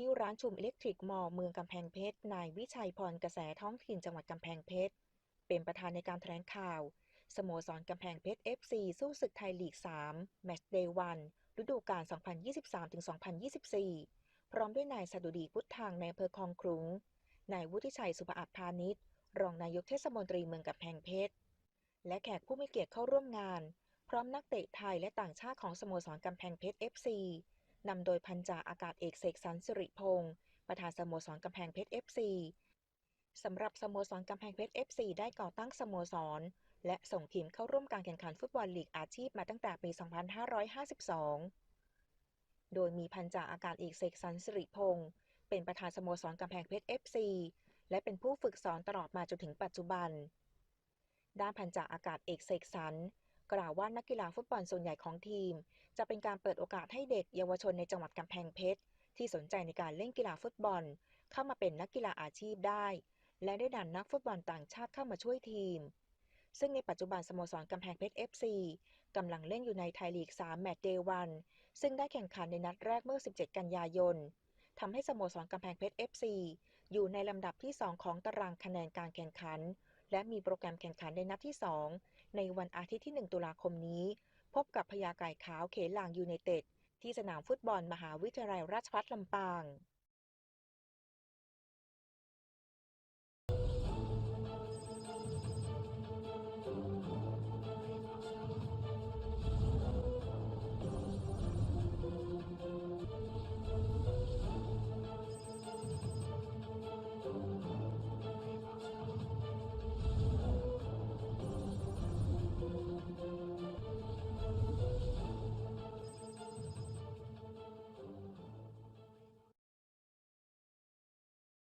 ที่ร้านชุมอิเล็กทริกมอเมืองกำแพงเพชร นายวิชัยพรกระแสท้องถิ่นจังหวัดกำแพงเพชร เป็นประธานในการแถลงข่าว สโมสรกำแพงเพชร FC สู้ศึกไทยลีก 3 แมตช์เดย์วันฤดูกาล 2023-2024 พร้อมด้วยนายสดุดีพุทธังในอำเภอคลองครุงนายวุฒิชัยสุภอาภพานิชรองนายกเทศมนตรีเมืองกำแพงเพชร และแขกผู้มีเกียรติเข้าร่วมงาน พร้อมนักเตะไทยและต่างชาติของสโมสรกำแพงเพชร FC นำโดยพันจ่าอากาศเอกเสกสรรสิริพงศ์ประธานสโมสรกำแพงเพชร FC สำหรับสโมสรกำแพงเพชร FC ได้ก่อตั้งสโมสร และส่งทีมเข้าร่วมการแข่งขันฟุตบอลลีกอาชีพมาตั้งแต่ปี 2552 โดยมีพันจ่าอากาศเอกเสกสรรสิริพงศ์เป็นประธานสโมสรกำแพงเพชร FC และเป็นผู้ฝึกสอนตลอดมาจนถึงปัจจุบัน ด้านพันจ่าอากาศเอกเสกสรรกล่าวว่านักกีฬาฟุตบอลส่วนใหญ่ของทีม จะเป็นการเปิดโอกาสให้เด็กเยาวชนในจังหวัดกำแพงเพชร ที่สนใจในการเล่นกีฬาฟุตบอล เข้ามาเป็นนักกีฬาอาชีพได้ และได้ดันนักฟุตบอลต่างชาติเข้ามาช่วยทีม ซึ่งในปัจจุบันสโมสรกำแพงเพชร FC กำลังเล่นอยู่ในไทยลีก 3 แมตช์เดย์วันซึ่งได้แข่งขันในนัดแรกเมื่อ 17 กันยายนทำให้สโมสรกำแพงเพชร FC อยู่ในลำดับที่ 2 ของตารางคะแนนการแข่งขัน และมีโปรแกรมแข่งขันในนัดที่ 2 ในวันอาทิตย์ที่ 1 ตุลาคมนี้ พบกับพญาไก่ขาวเขลางยูไนเต็ด ที่สนามฟุตบอลมหาวิทยาลัยราชภัฏลำปาง